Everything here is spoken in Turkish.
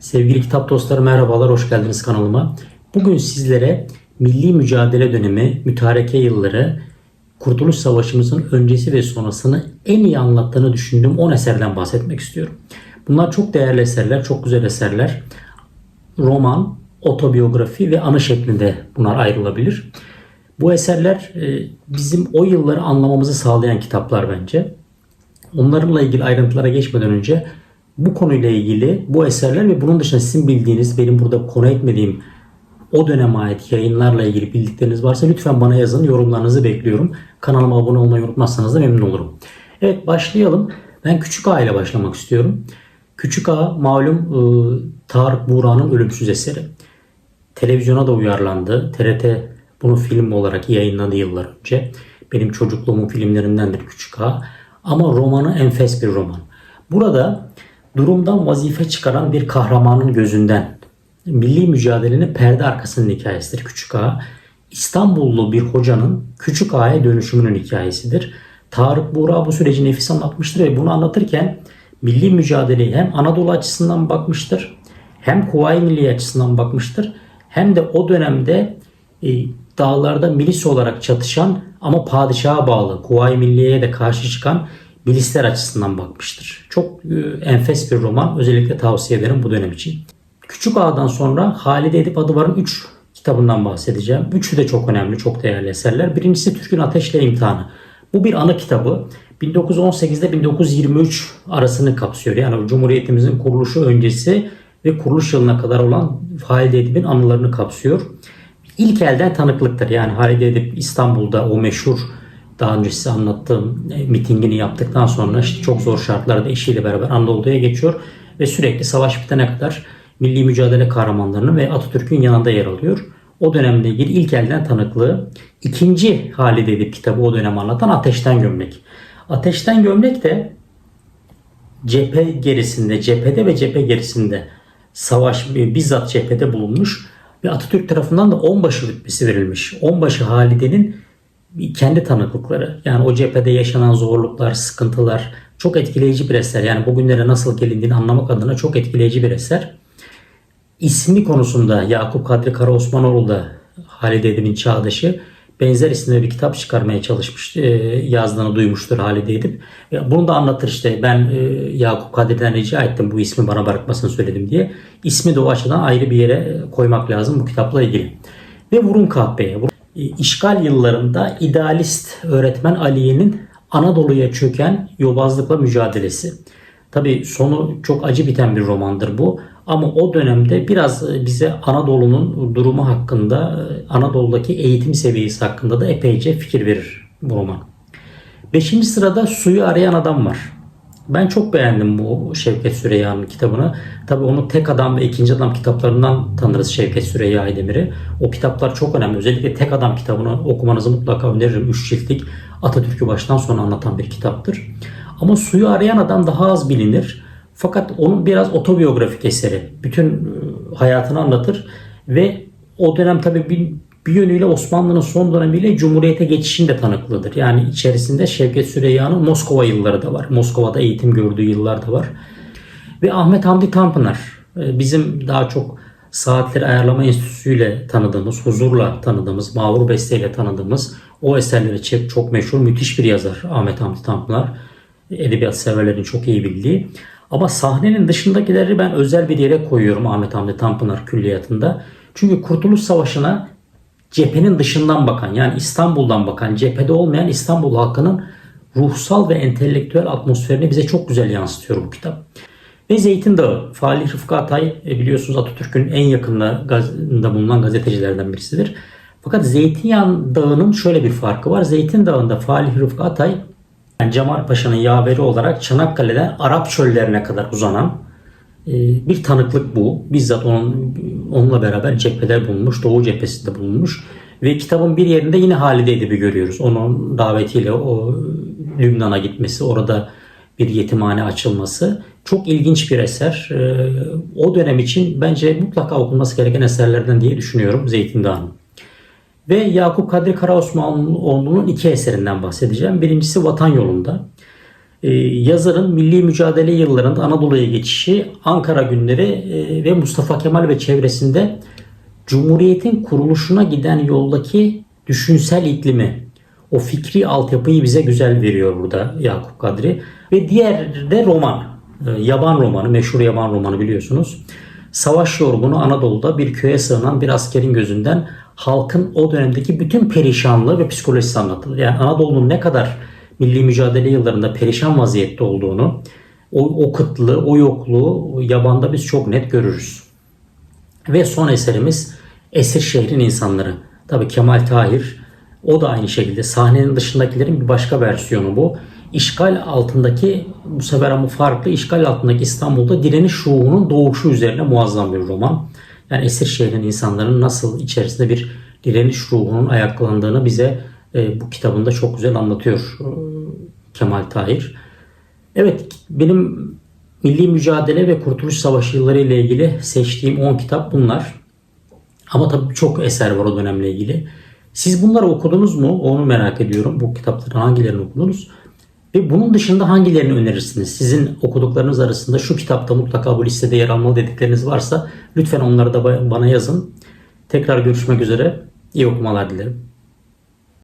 Sevgili kitap dostları merhabalar, hoş geldiniz kanalıma. Bugün sizlere milli mücadele dönemi, mütareke yılları, Kurtuluş Savaşımızın öncesi ve sonrasını en iyi anlattığını düşündüğüm 10 eserden bahsetmek istiyorum. Bunlar çok değerli eserler, çok güzel eserler. Roman, otobiyografi ve anı şeklinde bunlar ayrılabilir. Bu eserler e, bizim o yılları anlamamızı sağlayan kitaplar bence. Onlarla ilgili ayrıntılara geçmeden önce bu konuyla ilgili bu eserler ve bunun dışında sizin bildiğiniz, benim burada konu etmediğim o döneme ait yayınlarla ilgili bildikleriniz varsa lütfen bana yazın. Yorumlarınızı bekliyorum. Kanalıma abone olmayı unutmazsanız da memnun olurum. Evet başlayalım. Ben Küçük Ağa ile başlamak istiyorum. Küçük Ağa malum e, Tarık Buğra'nın ölümsüz eseri. Televizyona da uyarlandı. TRT bunu film olarak yayınladı yıllar önce. Benim çocukluğumun filmlerindendir Küçük Ağa. Ama romanı enfes bir roman. Burada durumdan vazife çıkaran bir kahramanın gözünden milli mücadelenin perde arkasının hikayesidir Küçük Ağa. İstanbullu bir hocanın Küçük Ağa'ya dönüşümünün hikayesidir. Tarık Buğra bu süreci nefis anlatmıştır ve bunu anlatırken milli mücadeleyi hem Anadolu açısından bakmıştır, hem Kuvayi Milli açısından bakmıştır, hem de o dönemde e, dağlarda milis olarak çatışan ama padişaha bağlı Kuvayi Milliye'ye de karşı çıkan milisler açısından bakmıştır. Çok e, enfes bir roman. Özellikle tavsiye ederim bu dönem için. Küçük Ağa'dan sonra Halide Edip Adıvar'ın 3 kitabından bahsedeceğim. Üçü de çok önemli, çok değerli eserler. Birincisi Türk'ün Ateşle İmtihanı. Bu bir anı kitabı. 1918'de 1923 arasını kapsıyor. Yani Cumhuriyetimizin kuruluşu öncesi ve kuruluş yılına kadar olan Halide Edip'in anılarını kapsıyor. İlk elden tanıklıktır. Yani Halide Edip İstanbul'da o meşhur daha önce size anlattığım e, mitingini yaptıktan sonra işte çok zor şartlarda eşiyle beraber Anadolu'ya geçiyor ve sürekli savaş bitene kadar milli mücadele kahramanlarının ve Atatürk'ün yanında yer alıyor. O dönemle ilgili ilk elden tanıklığı ikinci Halide Edip kitabı o dönem anlatan Ateşten Gömlek. Ateşten Gömlek de cephe gerisinde, cephede ve cephe gerisinde savaş bizzat cephede bulunmuş ve Atatürk tarafından da onbaşı rütbesi verilmiş. Onbaşı Halide'nin kendi tanıklıkları yani o cephede yaşanan zorluklar, sıkıntılar çok etkileyici bir eser. Yani bugünlere nasıl gelindiğini anlamak adına çok etkileyici bir eser. İsmi konusunda Yakup Kadri Karaosmanoğlu da Halide Edip'in çağdaşı benzer isimli bir kitap çıkarmaya çalışmış, e, yazdığını duymuştur Halide Edip. Bunu da anlatır işte ben e, Yakup Kadri'den rica ettim bu ismi bana bırakmasını söyledim diye. İsmi de o açıdan ayrı bir yere koymak lazım bu kitapla ilgili. Ve Vurun Kahpeye. İşgal yıllarında idealist öğretmen Aliye'nin Anadolu'ya çöken yobazlıkla mücadelesi. Tabi sonu çok acı biten bir romandır bu. Ama o dönemde biraz bize Anadolu'nun durumu hakkında, Anadolu'daki eğitim seviyesi hakkında da epeyce fikir verir bu roman. Beşinci sırada Suyu Arayan Adam var. Ben çok beğendim bu Şevket Süreyya'nın kitabını. Tabi onu Tek Adam ve İkinci Adam kitaplarından tanırız Şevket Süreyya Aydemir'i. O kitaplar çok önemli. Özellikle Tek Adam kitabını okumanızı mutlaka öneririm. Üç ciltlik Atatürk'ü baştan sona anlatan bir kitaptır. Ama Suyu Arayan Adam daha az bilinir. Fakat onun biraz otobiyografik eseri. Bütün hayatını anlatır ve o dönem tabi bir, yönüyle Osmanlı'nın son dönemiyle Cumhuriyete geçişin de tanıklığıdır. Yani içerisinde Şevket Süreyya'nın Moskova yılları da var. Moskova'da eğitim gördüğü yıllar da var. Ve Ahmet Hamdi Tanpınar bizim daha çok Saatleri Ayarlama Enstitüsü ile tanıdığımız, huzurla tanıdığımız, Mağrur Beste ile tanıdığımız o eserleri çok meşhur, müthiş bir yazar Ahmet Hamdi Tanpınar. Edebiyat severlerin çok iyi bildiği. Ama sahnenin dışındakileri ben özel bir yere koyuyorum Ahmet Hamdi Tanpınar külliyatında. Çünkü Kurtuluş Savaşı'na cephenin dışından bakan yani İstanbul'dan bakan cephede olmayan İstanbul halkının ruhsal ve entelektüel atmosferini bize çok güzel yansıtıyor bu kitap. Ve Zeytin Dağı. Falih Rıfkı Atay e, biliyorsunuz Atatürk'ün en yakınında bulunan gazetecilerden birisidir. Fakat Zeytinyan Dağı'nın şöyle bir farkı var. Zeytin Dağı'nda Falih Rıfkı Atay yani Cemal Paşa'nın yaveri olarak Çanakkale'den Arap çöllerine kadar uzanan bir tanıklık bu. Bizzat onun onunla beraber cepheler bulunmuş. Doğu cephesinde bulunmuş. Ve kitabın bir yerinde yine Halide Edip'i görüyoruz. Onun davetiyle o Lübnan'a gitmesi, orada bir yetimhane açılması. Çok ilginç bir eser. E, o dönem için bence mutlaka okunması gereken eserlerden diye düşünüyorum Zeytin Dağı'nın. Ve Yakup Kadri Karaosmanoğlu'nun iki eserinden bahsedeceğim. Birincisi Vatan Yolunda. Ee, yazarın milli mücadele yıllarında Anadolu'ya geçişi, Ankara günleri e, ve Mustafa Kemal ve çevresinde Cumhuriyet'in kuruluşuna giden yoldaki düşünsel iklimi, o fikri altyapıyı bize güzel veriyor burada Yakup Kadri. Ve diğer de roman, e, yaban romanı, meşhur yaban romanı biliyorsunuz. Savaş yorgunu Anadolu'da bir köye sığınan bir askerin gözünden halkın o dönemdeki bütün perişanlığı ve psikolojisi anlatılır. Yani Anadolu'nun ne kadar milli mücadele yıllarında perişan vaziyette olduğunu, o, o kıtlığı, o yokluğu yabanda biz çok net görürüz. Ve son eserimiz Esir Şehrin İnsanları. Tabi Kemal Tahir o da aynı şekilde sahnenin dışındakilerin bir başka versiyonu bu. İşgal altındaki bu sefer ama farklı işgal altındaki İstanbul'da direniş ruhunun doğuşu üzerine muazzam bir roman. Yani esir şehrin insanların nasıl içerisinde bir direniş ruhunun ayaklandığını bize e, bu kitabında çok güzel anlatıyor e, Kemal Tahir. Evet benim milli mücadele ve kurtuluş savaşı yılları ile ilgili seçtiğim 10 kitap bunlar. Ama tabii çok eser var o dönemle ilgili. Siz bunları okudunuz mu? Onu merak ediyorum. Bu kitapların hangilerini okudunuz? Ve bunun dışında hangilerini önerirsiniz? Sizin okuduklarınız arasında şu kitapta mutlaka bu listede yer almalı dedikleriniz varsa lütfen onları da bana yazın. Tekrar görüşmek üzere. İyi okumalar dilerim.